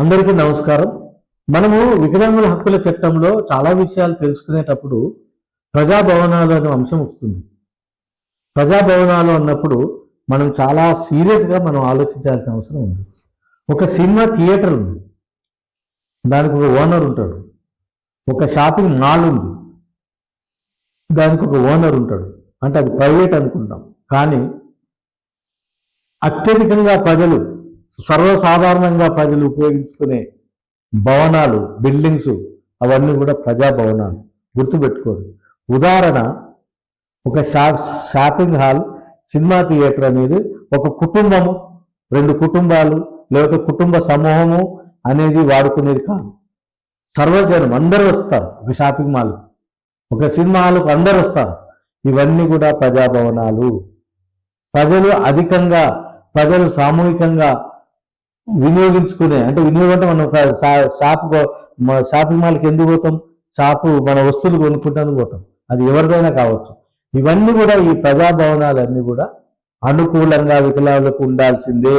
అందరికీ నమస్కారం. మనము వికలాంగుల హక్కుల చట్టంలో చాలా విషయాలు తెలుసుకునేటప్పుడు ప్రజాభవనాలు అనే అంశం వస్తుంది. ప్రజాభవనాలు అన్నప్పుడు మనం చాలా సీరియస్గా మనం ఆలోచించాల్సిన అవసరం ఉంది. ఒక సినిమా థియేటర్ ఉంది. దానికి ఒక ఓనర్ ఉంటాడు. ఒక షాపింగ్ మాల్ ఉంది. దానికి ఒక ఓనర్ ఉంటాడు. అంటే అది ప్రైవేట్ అనుకుంటాం కానీ అత్యధికంగా ప్రజలు సర్వసాధారణంగా ప్రజలు ఉపయోగించుకునే భవనాలు బిల్డింగ్స్ అవన్నీ కూడా ప్రజా భవనాలు గుర్తుపెట్టుకోండి. ఉదాహరణ ఒక shop shopping hall cinema theatre అనేది ఒక కుటుంబము రెండు కుటుంబాలు లేకపోతే కుటుంబ సమూహము అనేది వాడుకునేది కాదు. సర్వజనం అందరూ వస్తారు ఒక షాపింగ్ మాల్. ఒక సినిమా హాల్కు అందరూ వస్తారు. ఇవన్నీ కూడా ప్రజాభవనాలు. ప్రజలు అధికంగా ప్రజలు సామూహికంగా వినియోగించుకునే అంటే వినియోగం అంటే మనం ఒక షాప్ షాపింగ్ మాల్కి ఎందుకు పోతాం? షాపు మన వస్తువులు కొనుక్కుంటానికి పోతాం. అది ఎవరిదైనా కావచ్చు. ఇవన్నీ కూడా ఈ ప్రజాభవనాలన్నీ కూడా అనుకూలంగా వికలాంగులకు ఉండాల్సిందే.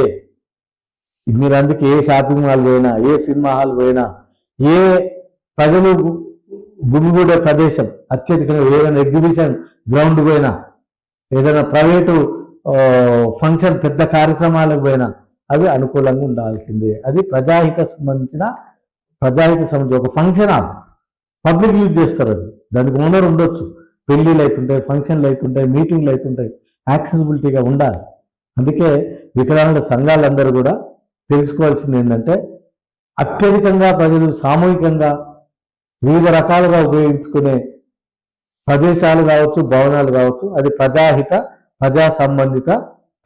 మీరు అందుకే ఏ షాపింగ్ మాల్ పోయినా ఏ సినిమా హాల్ పోయినా ఏ ప్రజలు గుమిగూడే ప్రదేశం అత్యధికంగా ఏదైనా ఎగ్జిబిషన్ గ్రౌండ్ పోయినా ఏదైనా ప్రైవేటు ఫంక్షన్ పెద్ద కార్యక్రమాలకు పోయినా అవి అనుకూలంగా ఉండాల్సిందే. అది ప్రజాహిత సంబంధించిన ప్రజాహిత సంబంధించి ఒక ఫంక్షన్ హాల్ పబ్లిక్ యూజ్ చేస్తారు అది. దానికి ఓనర్ ఉండొచ్చు. పెళ్ళిళ్ళు అవుతుంటాయి ఫంక్షన్లు అవుతుంటాయి మీటింగ్లు అవుతుంటాయి యాక్సెసిబిలిటీగా ఉండాలి. అందుకే వికలాంగుల సంఘాలందరూ కూడా తెలుసుకోవాల్సింది ఏంటంటే అత్యధికంగా ప్రజలు సామూహికంగా వివిధ రకాలుగా ఉపయోగించుకునే ప్రదేశాలు కావచ్చు భవనాలు కావచ్చు అది ప్రజాహిత ప్రజా సంబంధిత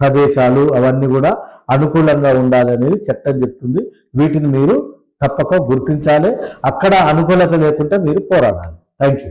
ప్రదేశాలు అవన్నీ కూడా అనుకూలంగా ఉండాలనేది చట్టం చెప్తుంది. వీటిని మీరు తప్పక గుర్తించాలి. అక్కడ అనుకూలత లేకుంటే మీరు పోరాడాలి. Thank you